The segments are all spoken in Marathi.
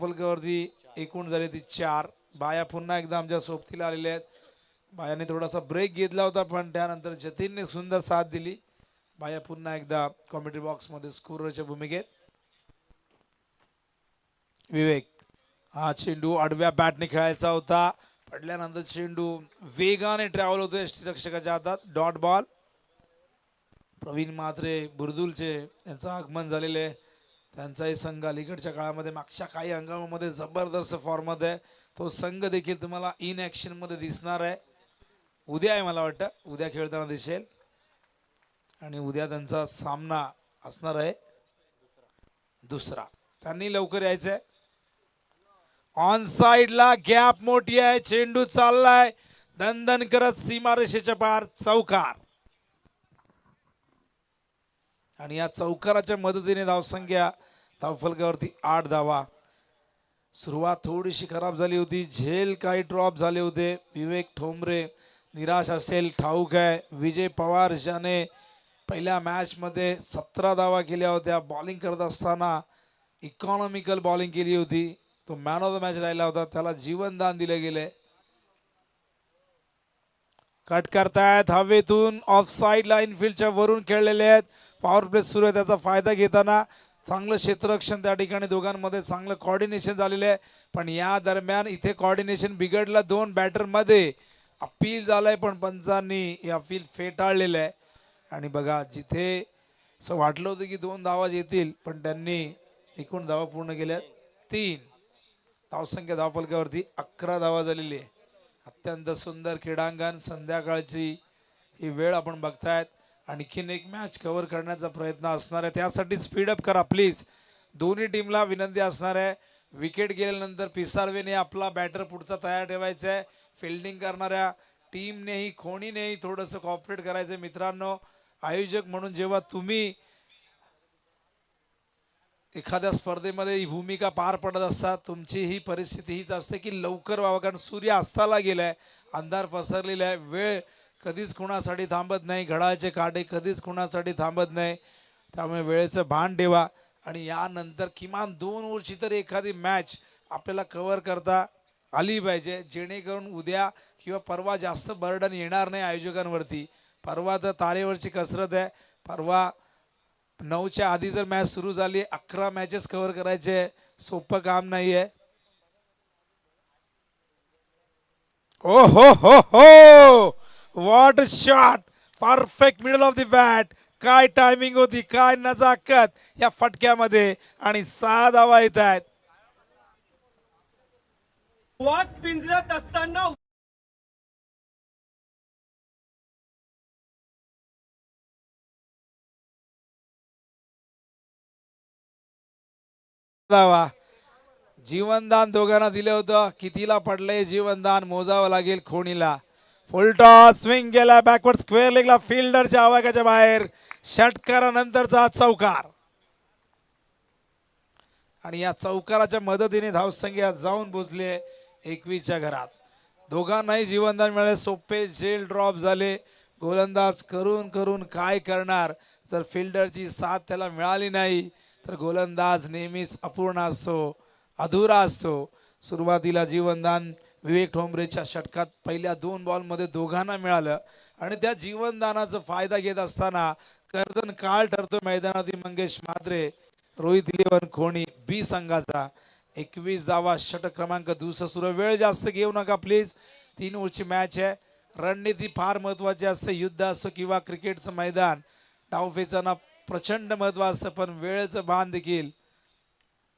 फलकावरती एकूण झाली ती चार. बाया पुन्हा एकदा आमच्या सोबतीला आलेल्या आहेत. बायाने थोडासा ब्रेक घेतला होता पण त्यानंतर जतीनने सुंदर साथ दिली. बाया पुन्हा एकदा कॉमेंट्री बॉक्समध्ये स्कोरच्या भूमिकेत. विवेक हा चेंडू आडव्या बॅटने खेळायचा होता. पडल्यानंतर चेंडू वेगाने ट्रॅव्हल होतो यष्टीरक्षकाच्या हातात. डॉट बॉल प्रवीण मात्रे बुरदुलचे यांचं आगमन झालेले आहे. त्यांचाही संघ अलीकडच्या काळामध्ये मागच्या काही हंगामामध्ये जबरदस्त फॉर्मात आहे. तो संघ देखील तुम्हाला इन ॲक्शनमध्ये दिसणार आहे. उद्या आहे मला वाटतं. उद्या खेळताना दिसेल. आणि उद्या त्यांचा सामना असणार आहे. दुसरा. त्यांनी लवकर यायचं आहे. ऑन साईडला गॅप मोठी आहे. चेंडू चाललाय. दणदण करत सीमारेषेच्या पार चौकार. आणि या चौकाराच्या मदतीने धावसंख्या धावफलकावरती आठ धावा. सुरुवात थोडीशी खराब झाली होती झेल काही ड्रॉप झाले होते. विवेक ठोंबरे निराश असेल ठाऊक आहे. विजय पवार ज्याने पहिल्या मॅचमध्ये सतरा धावा केल्या होत्या. बॉलिंग करत असताना इकॉनॉमिकल बॉलिंग केली होती. तो मॅन ऑफ द मॅच राहिला होता. त्याला जीवनदान दिलं गेले. कट करतायत हवेतून ऑफ साईड लाईन फील्डच्या वरून खेळलेले आहेत. पॉवर प्ले सुरू आहे. त्याचा फायदा घेताना चांगलं क्षेत्ररक्षण त्या ठिकाणी दोघांमध्ये चांगलं कॉर्डिनेशन झालेलं आहे. पण या दरम्यान इथे कॉर्डिनेशन बिघडलं दोन बॅटरमध्ये अपील झालंय पण पंचांनी हे अपील फेटाळलेलं आहे. आणि बघा जिथे असं वाटलं होतं की दोन धावा येतील पण त्यांनी एकूण धावा पूर्ण केल्या तीन. धावसंख्या धावफलकावरती अकरा धावा झालेली आहे. अत्यंत सुंदर क्रीडांगण संध्याकाळची ही वेळ आपण बघतायत. आणखीन एक मॅच कव्हर करण्याचा प्रयत्न असणार आहे. त्यासाठी स्पीडअप करा प्लीज दोन्ही टीमला विनंती असणार आहे. विकेट गेल्यानंतर पिसारवेने आपला बॅटर पुढचा तयार ठेवायचा आहे. फिल्डिंग करणाऱ्या टीमनेही खोणीनेही थोडंसं कॉपरेट करायचं मित्रांनो आयोजक म्हणून जेव्हा तुम्ही एखाद्या स्पर्धेमध्ये ही भूमिका पार पडत असतात तुमची ही परिस्थिती हीच असते की लवकर व्हावं. कारण सूर्य अस्ताला गेलाय अंधार पसरलेला आहे वेळ कधीच कुणासाठी थांबत नाही घडाचे काटे कधीच कुणासाठी थांबत नाही. त्यामुळे वेळेचं भान ठेवा आणि यानंतर किमान दोन वर्षी तरी एखादी मॅच आपल्याला कव्हर करता आली पाहिजे जेणेकरून उद्या किंवा परवा जास्त बर्डन येणार नाही आयोजकांवरती. परवा तर तारेवरची कसरत आहे. परवा नऊच्या आधी जर मॅच सुरू झाली अकरा मॅचेस कव्हर करायचे सोपं काम नाही आहे ओ हो हो हो! What shot perfect middle of the bat काय टायमिंग होती. काय नजाकत या फटक्यामध्ये आणि सहा धावा येत आहेत वाघ पिंजऱ्यात असताना धावा. जीवनदान दोघांना दिलं होतं. कितीला पडलंय जीवनदान? मोजावं लागेल खोणीला फुलटॉस स्विंग गेला बॅकवर्ड स्क्वेअर लेगला फिल्डरच्या आवागाच्या बाहेर. षटकारानंतरचा चौकार. आणि या चौकाराच्या मदतीने धावसंख्या जाऊन पोचले एकवीसच्या घरात. दोघांनाही जीवनदान मिळाले सोपे झेल ड्रॉप झाले. गोलंदाज करून करून काय करणार? जर फिल्डरची साथ त्याला मिळाली नाही तर गोलंदाज नेहमीच अपूर्ण असतो अधुरा असतो. सुरुवातीला जीवनदान विवेक ठोंबरेच्या षटकात पहिल्या दोन बॉलमध्ये दोघांना मिळालं आणि त्या जीवनदानाचा फायदा घेत असताना कर्दन काळ ठरतो मैदानातील मंगेश मात्रे रोहित इलेव्हन खोणी बी संघाचा. एकवीस धावा षटक क्रमांक दुसरं सुरू. वेळ जास्त घेऊ नका प्लीज तीन ओळची मॅच आहे. रणनीती फार महत्वाची असते. युद्ध असो किंवा क्रिकेटचं मैदान डावफेचांना प्रचंड महत्त्व असतं पण वेळेचं भान देखील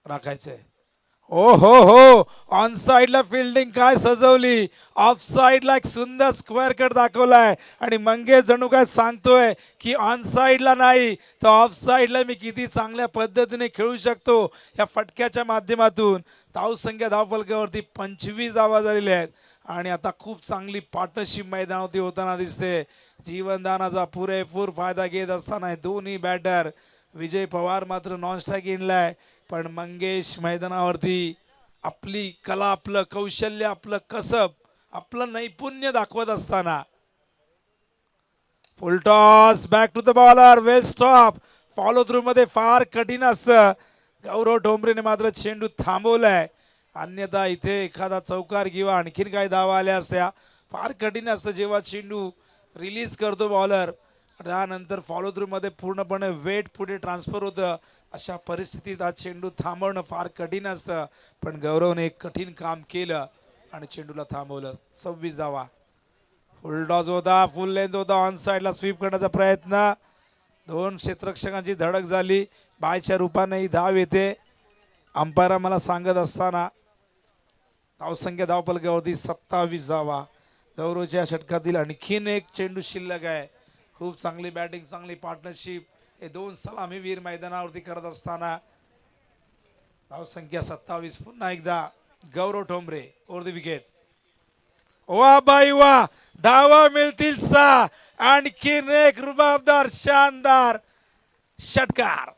राखायचंय. ओ हो. हो ऑन साईडला फिल्डिंग काय सजवली? ऑफ साइडला एक सुंदर स्क्वेअर कट दाखवलाय. आणि मंगेश जणू काय सांगतोय की ऑन साईडला नाही तर ऑफ साईडला मी किती चांगल्या पद्धतीने खेळू शकतो या फटक्याच्या माध्यमातून. धावसंख्या धावफलकावरती पंचवीस धावा झालेल्या आहेत. आणि आता खूप चांगली पार्टनरशिप मैदानावरती होताना दिसते. जीवनदानाचा पुरेपूर फायदा घेत असताना दोन्ही बॅटर विजय पवार मात्र नॉन स्ट्राईक इनलाय पण मंगेश मैदानावरती आपली कला आपलं कौशल्य आपलं कसब आपलं नैपुण्य दाखवत असताना. Full toss back to the bowler well stop follow through मध्ये फार कठीण असतं. गौरव ठोंबरेने मात्र चेंडू थांबवलाय. अन्यथा इथे एखादा चौकार किंवा आणखीन काही धावा आल्या असत्या. फार कठीण असतं जेव्हा चेंडू रिलीज करतो बॉलर त्यानंतर फॉलो थ्रू मध्ये पूर्णपणे वेट पुढे ट्रान्सफर होतं. अशा परिस्थितीत आज चेंडू थांबवणं फार कठीण असतं पण गौरवने एक कठीण काम केलं आणि चेंडूला थांबवलं. सव्वीस जावा फुल होता फुल लेंथ होता ऑन साईडला स्वीप करण्याचा प्रयत्न. दोन क्षेत्रक्षकांची धडक झाली. बायच्या रूपाने ही धाव येते. अंपायर मला सांगत असताना धावसंख्या धावपलकावरती सत्तावीस धावा गौरवच्या षटकातील आणखीन एक चेंडू शिल्लक आहे. खूप चांगली बॅटिंग चांगली पार्टनरशिप हे दोन सलामी वीर मैदानावरती करत असताना धावसंख्या सत्तावीस. पुन्हा एकदा Gaurav Thombare over the wicket. वा बाई वा. धावा मिळतील सा आणखीन एक रुबाबदार शानदार षटकार.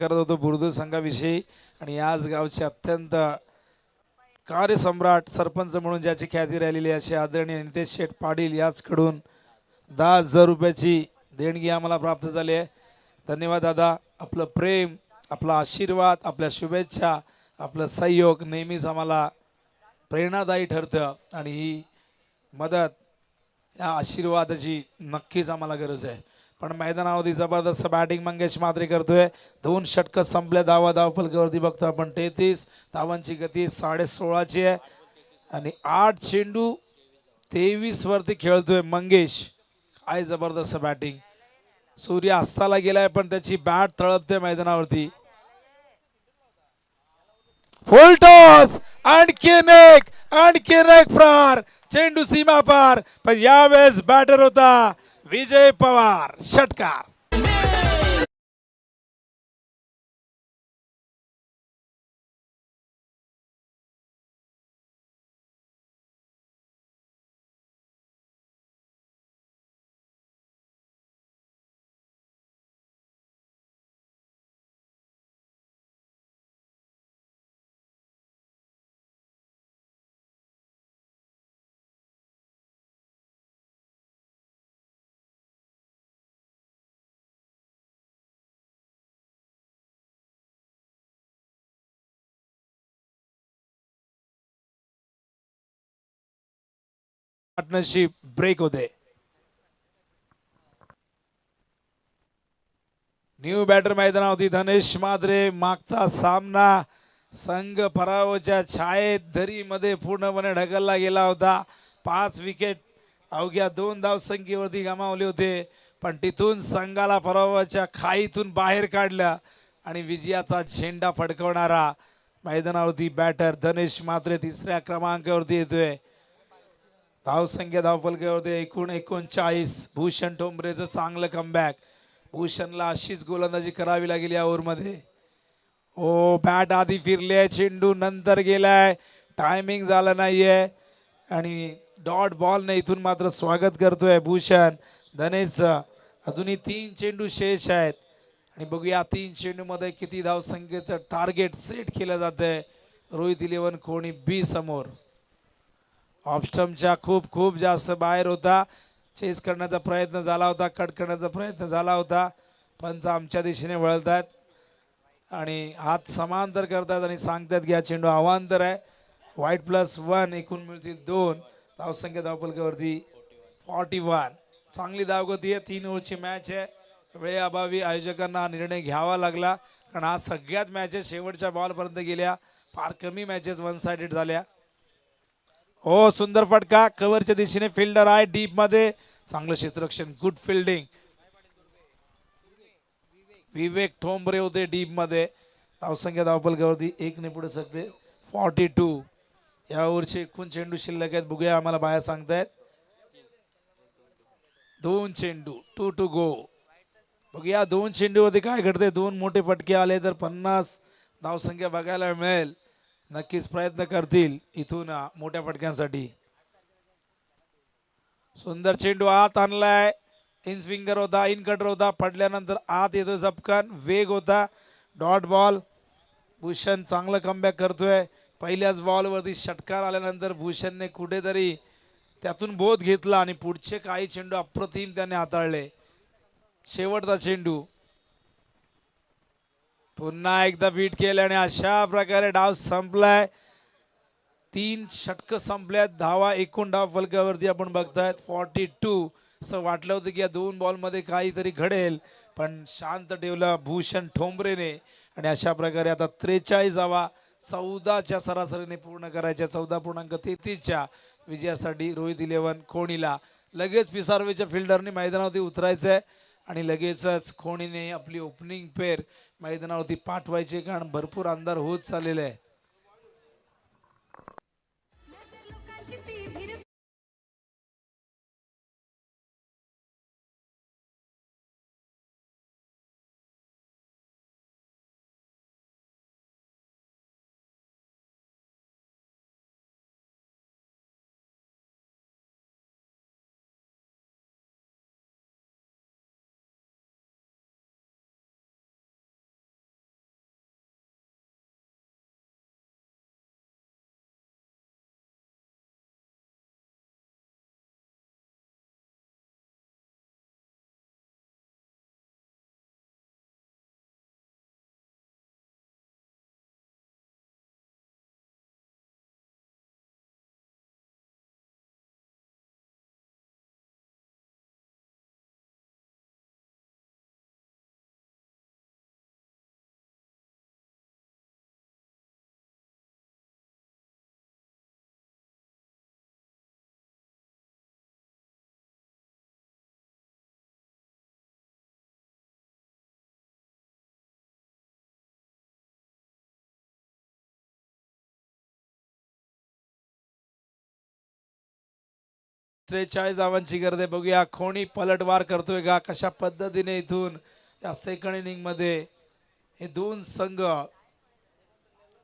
करत होतो बुर्दू संघाविषयी. आणि आज गावचे अत्यंत कार्यसम्राट सरपंच म्हणून ज्याची ख्याती राहिलेली आहे असे आदरणीय नितेश शेठ पाटील याचकडून दहा हजार रुपयाची देणगी आम्हाला प्राप्त झाली आहे. धन्यवाद दादा. आपलं प्रेम आपला आशीर्वाद आपल्या शुभेच्छा आपलं सहयोग नेहमीच आम्हाला प्रेरणादायी ठरतं. आणि ही मदत या आशीर्वादाची नक्कीच आम्हाला गरज आहे. पण मैदानावरती जबरदस्त बॅटिंग मंगेश मात्रे करतोय. दोन षटकं संपल्या धावा धाव फलकावरती बघतो आपण. तेहतीस धावांची गती साडे सोळाची आहे. आणि आठ चेंडू तेवीस वरती खेळतोय मंगेश. काय जबरदस्त बॅटिंग सूर्य अस्ताला गेलाय पण त्याची बॅट तळपते मैदानावरती. फुल टॉस आणखीन एक आणखीन एक प्रहार चेंडू सीमा पार. पण यावेळेस बॅटर होता. विजय पवार षटकार. पार्टनरशिप ब्रेक होते. न्यू बॅटर मैदानावरती धनेश माद्रे. मागचा सामना संघ पराभवाच्या छायेत दरीमध्ये पूर्णपणे ढकलला गेला होता. पाच विकेट अवघ्या दोन धाव संख्येवरती गमावले होते. पण तिथून संघाला पराभवाच्या खाईतून बाहेर काढलं आणि विजयाचा झेंडा फडकवणारा मैदानावरती बॅटर धनेश मात्रे तिसऱ्या क्रमांकावरती येतोय. धावसंख्या धावफलकावरती एकूण एकोणचाळीस. भूषण ठोंबरेचं चांगलं कमबॅक भूषणला अशीच गोलंदाजी करावी लागेल या ओव्हरमध्ये. हो बॅट आधी फिरले चेंडू नंतर गेलाय. टायमिंग झालं नाहीये. आणि डॉट बॉलने इथून मात्र स्वागत करतोय भूषण धनेशचं. अजूनही तीन चेंडू शेष आहेत. आणि बघूया तीन चेंडूमध्ये किती धावसंख्येचं टार्गेट सेट केलं जातंय. रोहित इलेव्हन कोणी बी समोर. ऑप्शमच्या खूप खूप जास्त बाहेर होता. चेस करण्याचा प्रयत्न झाला होता कट करण्याचा प्रयत्न झाला होता पंच आमच्या दिशेने वळत आहेत आणि हात समांतर करतात आणि सांगतात की हा चेंडू अवांतर आहे. व्हाईट प्लस वन एकूण मिळतील दोन. धावसंख्या धावपलकावरती फॉर्टी वन चांगली धावगती आहे. तीन ओव्हरची मॅच आहे. वेळेअभावी आयोजकांना निर्णय घ्यावा लागला. कारण आज सगळ्याच मॅचेस शेवटच्या बॉलपर्यंत गेल्या. फार कमी मॅचेस वन साइडेड झाल्या. हो सुंदर फटका. कव्हरच्या दिशेने फिल्डर आहे. डीपमध्ये. चांगलं क्षेत्ररक्षण. गुड फिल्डिंग विवेक ठोंबरे होते डीपमध्ये. धावसंख्या धावपलकावरती एक ने पुढे सकते फॉर्टी टू या ओव्हरचे एकूण चेंडू शिल्लक आहेत. बघूया आम्हाला बाया सांगतायत. दोन चेंडू. टू टू गो बघूया दोन चेंडूवरती काय घडते दोन मोठे फटके आले तर पन्नास धावसंख्या बघायला मिळेल. नक्कीच प्रयत्न करतील इथून मोठ्या फटक्यांसाठी. सुंदर चेंडू आत आणलाय. इन स्विंगर होता इन कटर होता पडल्यानंतर आत येतो झपकन वेग होता. Dot ball. भूषण चांगलं कमबॅक करतोय. पहिल्याच बॉलवरती षटकार आल्यानंतर भूषणने कुठेतरी त्यातून बोध घेतला आणि पुढचे काही चेंडू अप्रतिम त्याने हाताळले. शेवटचा चेंडू. पुन्हा एकदा बीट केले आणि अशा प्रकारे डाव संपलाय. तीन षटक संपल्यात धावा एकूण डाव फलकावरती आपण बघतायत. फॉर्टी टू असं वाटलं होतं की या दोन बॉलमध्ये काहीतरी घडेल पण शांत ठेवला भूषण ठोंबरेने. आणि अशा प्रकारे आता त्रेचाळीस धावा चौदाच्या सरासरीने पूर्ण करायच्या चौदा पूर्णांक तेहतीसच्या विजयासाठी रोहित इलेव्हन कोणीला लगेच पिसारवेच्या फिल्डरने मैदानावरती उतरायचं आहे आणि लगेचच खोणीने आपली ओपनिंग पेर मैदानावरती पाठवायची कारण भरपूर अंधार होत चाललेला आहे. त्रेचाळीस धावांची गरज आहे. बघूया कोणी पलटवार करतोय का कशा पद्धतीने इथून या सेकंड इनिंगमध्ये हे दोन संघ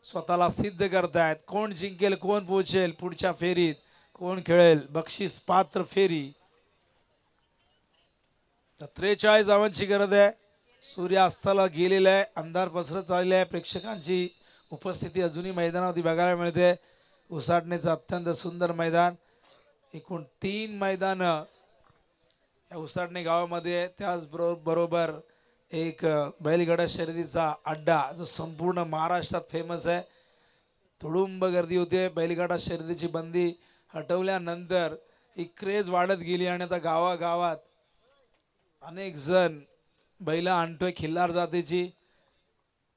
स्वतःला सिद्ध करतायत. कोण जिंकेल कोण पोहोचेल पुढच्या फेरीत? कोण खेळेल? बक्षीस पात्र फेरी. तर त्रेचाळीस धावांची गरज आहे. सूर्यास्ताला गेलेला आहे. अंधार पसरत चाललेला आहे. प्रेक्षकांची उपस्थिती अजूनही मैदानावरती बघायला मिळते. उसाटणेचं अत्यंत सुंदर मैदान. एकूण तीन मैदान या उसाडणे गावामध्ये आहे. त्याच बरोबर एक बैलगडा बैलगाडा शर्यतीचा अड्डा जो संपूर्ण महाराष्ट्रात फेमस आहे तुडुंब गर्दी होते बैलगाडा शर्यतीची बंदी हटवल्यानंतर ही क्रेज वाढत गेली आणि आता गावागावात अनेक जण बैल आणतोय खिल्लार जातीची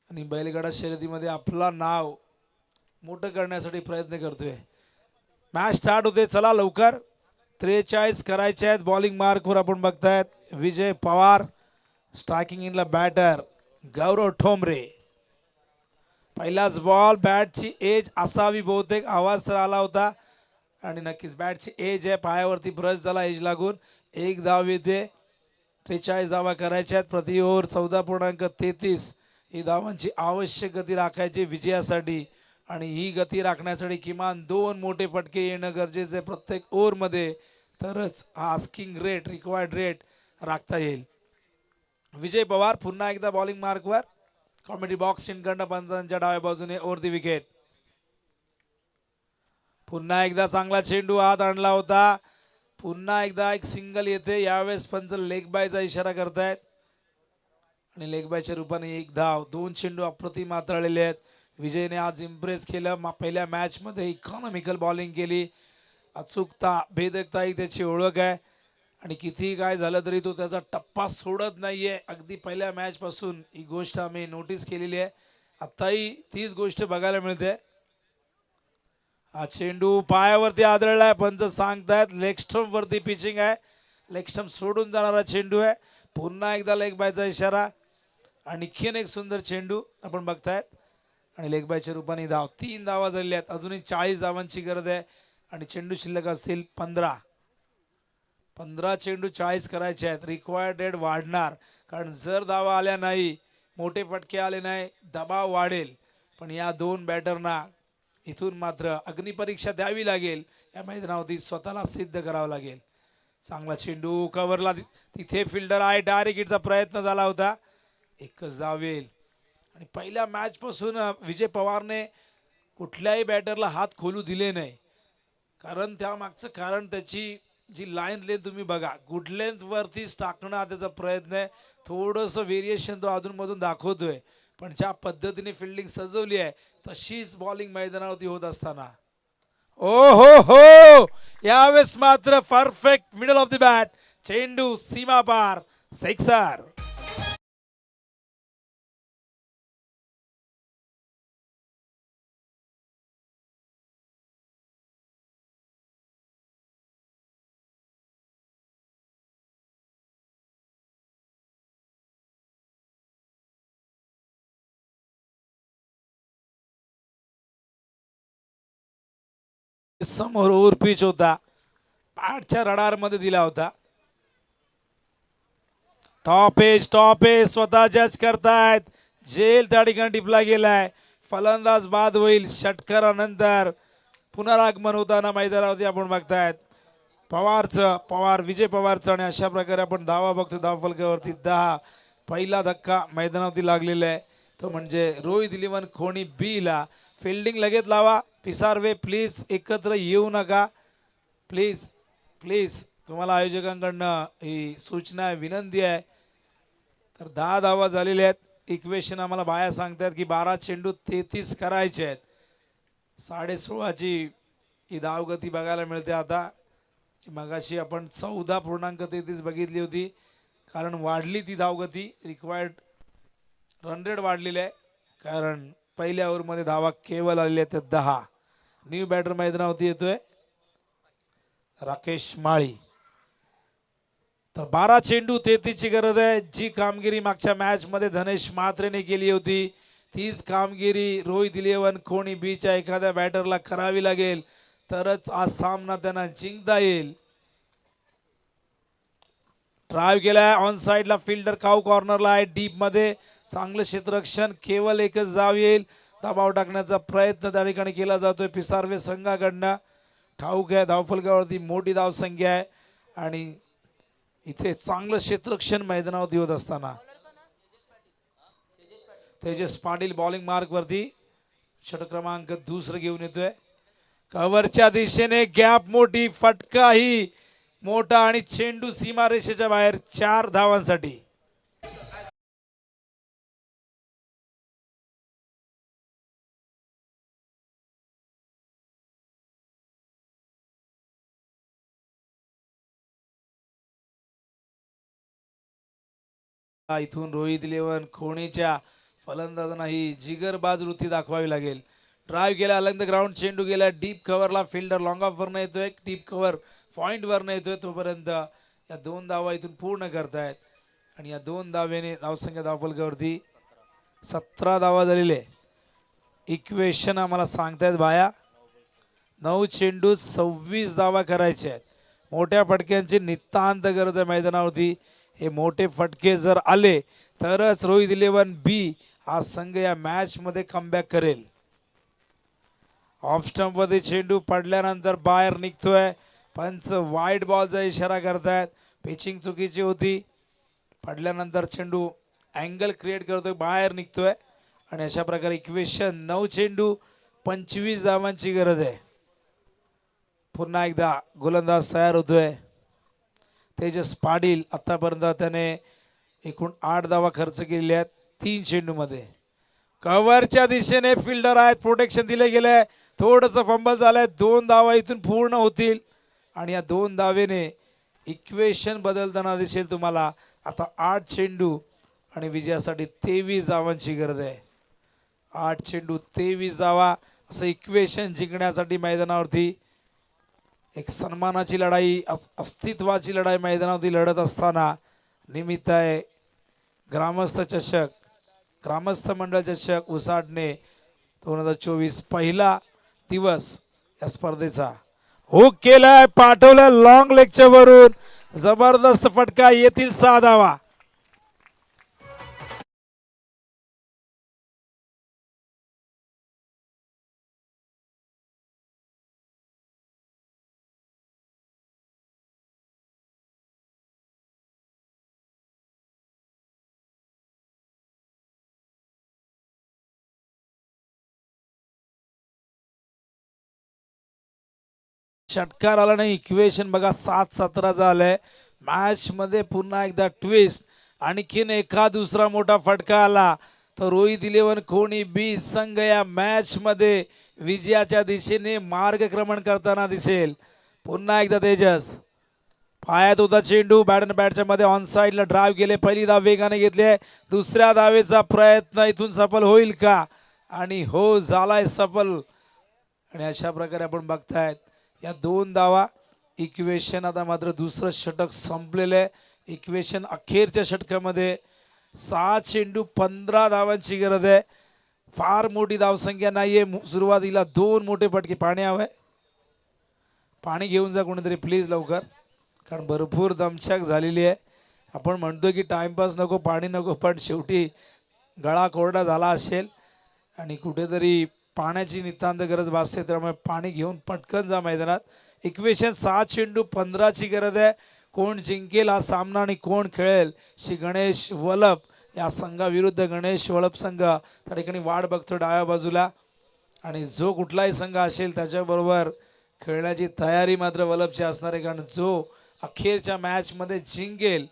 आणि बैलगाडा शर्यतीमध्ये आपला नाव मोठं करण्यासाठी प्रयत्न करतोय मॅच स्टार्ट होते चला लवकर. त्रेचाळीस करायचे आहेत बॉलिंग मार्कवर आपण बघतायत. विजय पवार स्ट्रायकिंग इनला बॅटर गौरव ठोंबरे. पहिलाच बॉल बॅटची एज असावी बहुतेक. आवाज तर आला होता. आणि नक्कीच बॅटची एज आहे. पायावरती ब्रश झाला एज लागून. एक धाव येते. त्रेचाळीस धावा करायच्या आहेत. प्रति ओव्हर चौदा पूर्णांक तेहतीस. ही धावांची आवश्यक गती राखायची विजयासाठी. आणि ही गती राखण्यासाठी किमान दोन मोठे फटके येणं गरजेचं आहे प्रत्येक ओव्हरमध्ये. तरच हा आस्किंग रेट रिक्वायर्ड रेट राखता येईल. विजय पवार पुन्हा एकदा बॉलिंग मार्कवर कॉमेडी बॉक्स चिनकंड पंचांच्या डाव्या बाजूने ओव्हर दी विकेट पुन्हा एकदा चांगला चेंडू हात आणला होता. पुन्हा एकदा एक सिंगल येते. यावेळेस पंच लेग बायचा इशारा करतायत. आणि लेग बायच्या रूपाने एक धाव दोन चेंडू अप्रतिम हाताळलेले आहेत. विजयने आज इम्प्रेस केलं. पहिल्या मॅचमध्ये इकॉनॉमिकल बॉलिंग केली. अचूकता भेदकता ही त्याची ओळख आहे. आणि कितीही काय झालं तरी तो त्याचा टप्पा सोडत नाहीये. अगदी पहिल्या मॅचपासून ही गोष्ट आम्ही नोटीस केलेली आहे. आत्ताही तीच गोष्ट बघायला मिळते. हा चेंडू पायावरती आदळला पंच सांगतायत लेग स्टम्प पिचिंग आहे. लेग स्टम्प सोडून जाणारा चेंडू आहे. पुन्हा एकदा लेग बायचा इशारा. आणखीन एक सुंदर चेंडू आपण बघतायत. आणि लेखबायच्या रूपाने धाव तीन धावा झालेल्या आहेत. अजूनही चाळीस धावांची गरज आहे. आणि चेंडू शिल्लक असतील पंधरा. पंधरा चेंडू चाळीस करायचे आहेत. रिक्वायर्ड रेट वाढणार. कारण जर धावा आल्या नाही मोठे फटके आले नाही दबाव वाढेल. पण या दोन बॅटरना इथून मात्र अग्निपरीक्षा द्यावी लागेल. या मैदानावरती स्वतःला सिद्ध करावं लागेल. चांगला चेंडू कव्हरला तिथे फिल्डर आहे. डायरेक्ट हिटचा प्रयत्न झाला होता. एकच धाव येईल. आणि पहिल्या मॅचपासून विजय पवारने कुठल्याही बॅटरला हात खोलू दिले नाही. कारण त्यामागचं कारण त्याची जी लाईन लेंथ तुम्ही बघा गुड लेंथवरतीच टाकणं हा त्याचा प्रयत्न आहे. थोडंसं व्हेरिएशन तो अधूनमधून दाखवतोय. पण ज्या पद्धतीने फिल्डिंग सजवली आहे तशीच बॉलिंग मैदानावरती होत असताना. ओ हो हो यावेळेस मात्र perfect middle of the bat चेंडू सीमा पार सेक्सर. समोर ओव्हर पिच होता. पाठच्या रडारमध्ये दिला होता. टॉप एज टॉप एज स्वतः जज करतायत. जेल त्या ठिकाणी टिपला गेलाय. फलंदाज बाद होईल षटकारानंतर. पुनरागमन होताना मैदानावरती आपण बघतायत. पवारचं पवार विजय पवारचं आणि अशा प्रकारे आपण धावा बघतो. धाव फलकावरती दहा. पहिला धक्का मैदानावरती लागलेला आहे. तो म्हणजे रोहित इलेव्हन खोणी बी ला फिल्डिंग लगेच लावा. पिसारवे प्लीज एकत्र येऊ नका. प्लीज प्लीज तुम्हाला आयोजकांकडनं ही सूचना आहे विनंती आहे. तर दहा धावा झालेल्या आहेत. इक्वेशन आम्हाला बाया सांगतात की बारा चेंडू तेहतीस करायचे आहेत. साडे सोळाची ही धावगती बघायला मिळते आता. मगाशी आपण चौदा पूर्णांक तेहतीस बघितली होती. कारण वाढली ती धावगती. रिक्वायर्ड रन रेट वाढलेली आहे. कारण पहिल्या ओव्हरमध्ये धावा केवळ आलेल्या आहेत दहा. न्यू बॅटर मैदानावरती येतोय. राकेश माळी. तर बारा चेंडू तेहतीसची गरज आहे. जी कामगिरी मागच्या मॅच मध्ये धनेश म्हात्रेने केली होती तीच कामगिरी रोहित इलेवन कोणी बीच्या एखाद्या बॅटरला करावी लागेल तरच आज सामना त्यांना जिंकता येईल. ड्राईव्ह केलाय. ऑन साईडला फिल्डर काऊ कॉर्नरला आहे. डीपमध्ये चांगलं क्षेत्ररक्षण केवळ एकच जाव येईल. दबाव टाकण्याचा प्रयत्न त्या ठिकाणी केला जातोय. पिसार्वे संघाकडनं. ठाऊक आहे धावफलकावरती मोठी धावसंख्या आहे. आणि इथे चांगलं क्षेत्ररक्षण मैदानावरती होत असताना. तेजस पाटील बॉलिंग मार्कवरती षटक्रमांक क्रमांक दुसरं घेऊन येतोय. कव्हरच्या दिशेने गॅप मोठी फटकाही मोठा आणि चेंडू सीमारेषेच्या बाहेर चार धावांसाठी. इथून रोहित इलेव्हन खोणीच्या फलंदाजांना ही जिगरबाज वृत्ती दाखवावी लागेल. ड्राईव्ह केला अलंग ग्राउंड चेंडू गेला डीप कव्हरला फिल्डर लॉंग ऑफ वरनं येतोय डीप कव्हर पॉईंट वरनं येतोय तोपर्यंत या दोन धावा इथून पूर्ण करतायत. आणि या दोन धावेने धावसंख्या धावफलकावरती सतरा धावा झालेले इक्वेशन आम्हाला सांगतायत बाया. नऊ चेंडू सव्वीस धावा करायचे आहेत. मोठ्या फटक्यांची नितांत गरज आहे मैदानावरती. हे मोठे फटके जर आले तरच रोहित इलेवन बी हा संघ या मॅचमध्ये कमबॅक करेल. ऑफ स्टंपमध्ये चेंडू पडल्यानंतर बाहेर निघतोय. पंच वाईट बॉलचा इशारा करतायत. पिचिंग चुकीची होती. पडल्यानंतर चेंडू अँगल क्रिएट करतोय. बाहेर निघतोय. आणि अशा प्रकारे इक्वेशन नऊ चेंडू पंचवीस धावांची गरज आहे. पुन्हा एकदा गोलंदाज तयार होतोय. तेजस पाडील आत्तापर्यंत त्याने एकूण आठ धावा खर्च केलेले आहेत तीन चेंडूमध्ये कव्हरच्या दिशेने फिल्डर आहेत प्रोटेक्शन दिले गेले थोडंसं फंबल झालं आहे दोन धावा इथून पूर्ण होतील. आणि या दोन धावेने इक्वेशन बदलताना दिसेल तुम्हाला. आता आठ चेंडू आणि विजयासाठी तेवीस धावांची गरज आहे. आठ चेंडू तेवीस धावा असं इक्वेशन जिंकण्यासाठी मैदानावरती एक सन्मानाची लढाई अस्तित्वाची लढाई मैदानावरती लढत असताना निमित्त आहे ग्रामस्थ चषक ग्रामस्थ मंडळ चषक उसाडणे दोन हजार चोवीस पहिला दिवस या स्पर्धेचा. हो केलाय पाठवलं लॉंग लेगच्या वरून. जबरदस्त फटका येथील सहा धावा. षटकार आला नाही इक्वेशन बघा सात सतरा झालंय मॅचमध्ये पुन्हा एकदा ट्विस्ट आणखीन एका दुसरा मोठा फटका आला. तर रोहित इलेवन कोणी बी संघ या मॅचमध्ये विजयाच्या दिशेने मार्गक्रमण करताना दिसेल. पुन्हा एकदा तेजस. पायात होता चेंडू बॅट अँड बॅटच्या मध्ये ऑन साईडला ड्राईव्ह गेले. पहिली धाव वेगाने घेतली आहे. दुसऱ्या धावेचा प्रयत्न इथून सफल होईल का? आणि हो झालाय सफल. आणि अशा प्रकारे आपण बघतायत. या दोन धावा इक्वेशन आता मात्र दुसरं षटक संपलेलं आहे. इक्वेशन अखेरच्या षटकामध्ये सहा चेंडू पंधरा धावांची गरज आहे. फार मोठी धावसंख्या नाहीये. आहे सुरुवातीला दोन मोठे फटके. पाणी हवं आहे पाणी घेऊन जा कोणीतरी प्लीज लवकर. कारण भरपूर दमछाक झालेली आहे. आपण म्हणतो की टाइमपास नको पाणी नको पण शेवटी गळा कोरडा झाला असेल. आणि कुठेतरी पाण्याची नितांत गरज भासते त्यामुळे पाणी घेऊन पटकन जा मैदानात. इक्वेशन सहा चेंडू पंधराची गरज आहे. कोण जिंकेल हा सामना आणि कोण खेळेल? श्री गणेश वलप या संघाविरुद्ध गणेश वळप संघ. त्या ठिकाणी वाट बघतो डाव्या बाजूला. आणि जो कुठलाही संघ असेल त्याच्याबरोबर खेळण्याची तयारी मात्र वलपची असणार आहे. कारण जो अखेरच्या मॅचमध्ये जिंकेल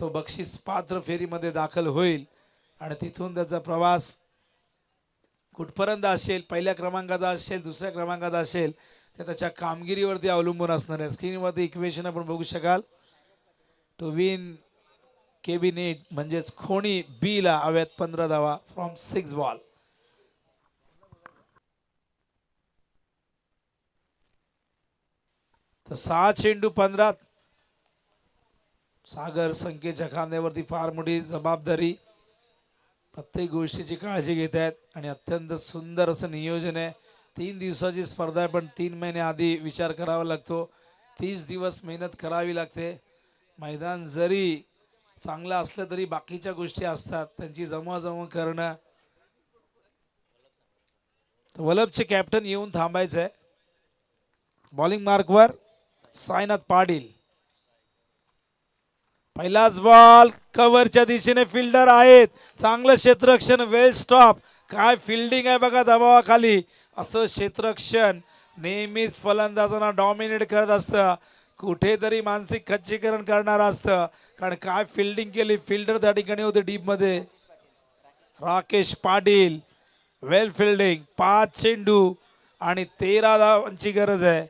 तो बक्षीस पात्र फेरीमध्ये दाखल होईल. आणि तिथून त्याचा प्रवास कुठपर्यंत असेल पहिल्या क्रमांकाचा असेल दुसऱ्या क्रमांकाचा असेल ते त्याच्या कामगिरीवरती अवलंबून असणार आहे. स्क्रीनवरती इक्वेशन आपण बघू शकाल. टू विन केबिनेट म्हणजेच खोणी बी ला हव्यात पंधरा धावा फ्रॉम सिक्स बॉल तर सहा चेंडू पंधरा. सागर संख्येच्या खांद्यावरती फार मोठी जबाबदारी. प्रत्येक गोष्टीची काळजी घेत आहेत आणि अत्यंत सुंदर असं नियोजन आहे. तीन दिवसाची स्पर्धा आहे पण तीन महिने आधी विचार करावा लागतो. तीस दिवस मेहनत करावी लागते. मैदान जरी चांगलं असलं तरी बाकीच्या गोष्टी असतात. त्यांची जमवाजमव करणं. वलभचे कॅप्टन येऊन थांबायचं आहे बॉलिंग मार्कवर सायनाथ पाटील. पहिलाच बॉल कव्हरच्या दिशेने फिल्डर आहेत. चांगलं क्षेत्ररक्षण वेल स्टॉप. काय फिल्डिंग आहे बघा दबावाखाली. असं क्षेत्ररक्षण नेहमीच फलंदाजांना डॉमिनेट करत असतं. कुठेतरी मानसिक खच्चीकरण करणार असतं. कारण काय फिल्डिंग केली? फिल्डर त्या ठिकाणी होते डीपमध्ये राकेश पाटील वेल फिल्डिंग पाच चेंडू आणि तेरा धावांची गरज आहे.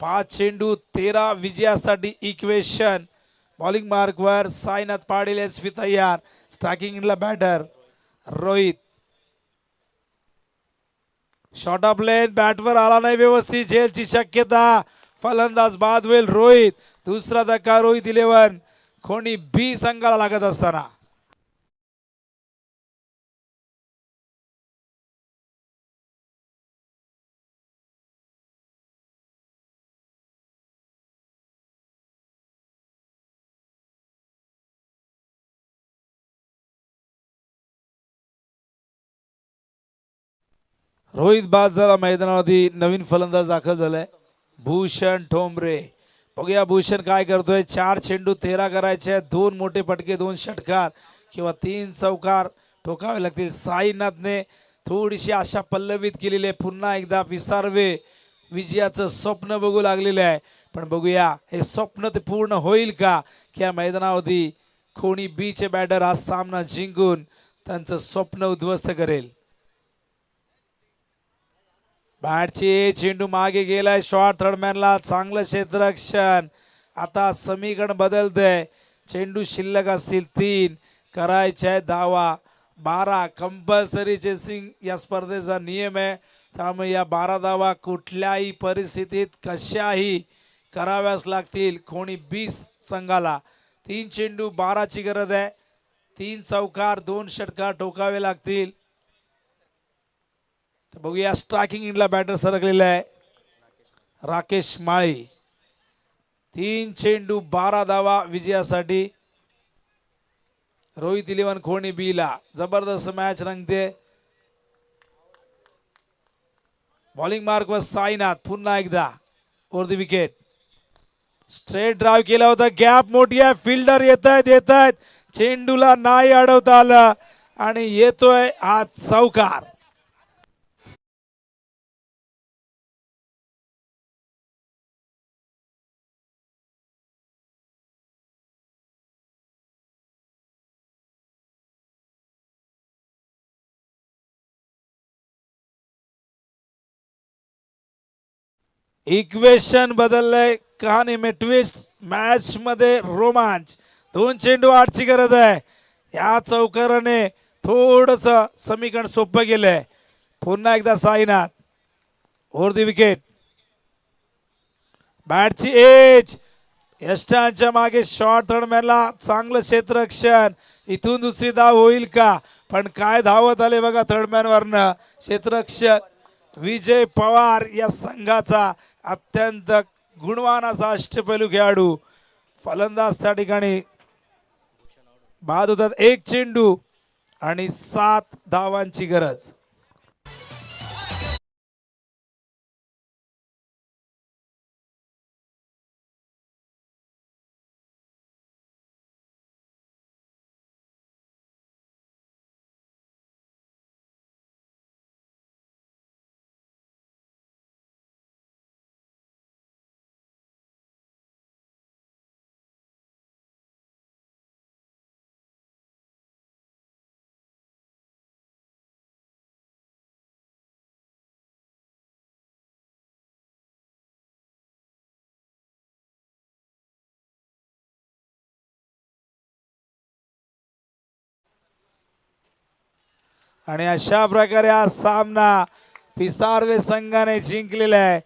पाच चेंडू तेरा विजयासाठी इक्वेशन बॉलिंग मार्कवर साईनाथ पाटील एस पी तयार. स्टॅकिंगला batter Rohit. Short of length बॅटवर आला नाही व्यवस्थित. झेलची शक्यता. फलंदाज बाद होईल रोहित. दुसरा धक्का रोहित इलेव्हन कोणी बी संघाला लागत असताना. रोहित बाद झाला मैदानावरती नवीन फलंदाज दाखल झालाय. भूषण ठोंबरे. बघूया भूषण काय करतोय. चार चेंडू तेरा करायचे आहेत. दोन मोठे फटके दोन षटकार किंवा तीन चौकार ठोकावे लागतील. साईनाथने थोडीशी आशा पल्लवित केलेली आहे. पुन्हा एकदा विसारवे विजयाचं स्वप्न बघू लागलेलं आहे. पण बघूया हे स्वप्न ते पूर्ण होईल का? की या मैदानावरती कोणी बीच बॅटर हा सामना जिंकून त्यांचं स्वप्न उद्ध्वस्त करेल. बॅटची चेंडू मागे गेलाय. शॉर्ट थर्डमॅनला चांगलं क्षेत्ररक्षण. आता समीकरण बदलतंय. चेंडू शिल्लक असतील तीन. करायचे दावा. धावा बारा. कंपल्सरी चेसिंग या स्पर्धेचा नियम आहे. त्यामुळे या बारा धावा कुठल्याही परिस्थितीत कशाही कराव्याच लागतील. कोणी बीस संघाला. तीन चेंडू बाराची गरज आहे. तीन चौकार दोन षटकार टोकावे लागतील. तर बघूया स्ट्रायकिंग इंडला बॅटर सरकलेला आहे. राकेश माळी. तीन चेंडू बारा धावा विजयासाठी. रोहित इलेवन खोणी बीला जबरदस्त मॅच रंगते. बॉलिंग मार्क व साईनाथ पुन्हा एकदा. Over the wicket straight drive केला होता. गॅप मोठी आहे. फिल्डर येत आहेत येत आहेत चेंडूला नाही अडवता आलं. आणि येतोय आज चौकार इक्वेशन बदललंय. कहाणी में मॅच मध्ये रोमांच. दोन चेंडू आठची गरज आहे. या चौकाराने थोडस समीकरण सोपं गेलंय. पुन्हा एकदा साईनाथ. ओव्हर दी विकेट बॅटची एज यष्टांच्या मागे शॉर्ट थर्डमॅनला चांगलं क्षेत्ररक्षण. इथून दुसरी धाव होईल का? पण काय धावत आले बघा थर्डमॅनवरनं क्षेत्ररक्षक विजय पवार या संघाचा अत्यंत गुणवान असा अष्टपैलू खेळाडू. फलंदाज त्या ठिकाणी बाद होतात एक चेंडू आणि सात धावांची गरज. आणि अशा प्रकारे हा सामना पिसारवे संघाने जिंकलेला आहे.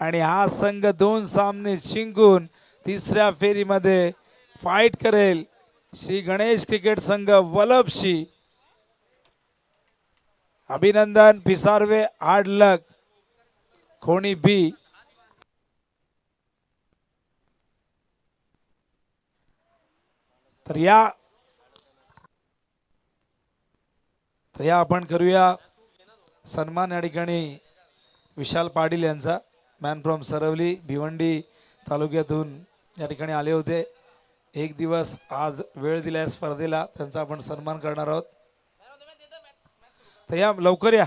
आणि हा संघ दोन सामने जिंकून तिसऱ्या फेरीमध्ये फाईट करेल. श्री गणेश क्रिकेट संघ वलभशी अभिनंदन पिसारवे हार्ड लक खोणी बी तर या तर या आपण करूया सन्मान या ठिकाणी विशाल पाटील यांचा. मॅन फ्रॉम सरवली भिवंडी तालुक्यातून या ठिकाणी आले होते. एक दिवस आज वेळ दिला आहे स्पर्धेला त्यांचा आपण सन्मान करणार आहोत. तर या लवकर या.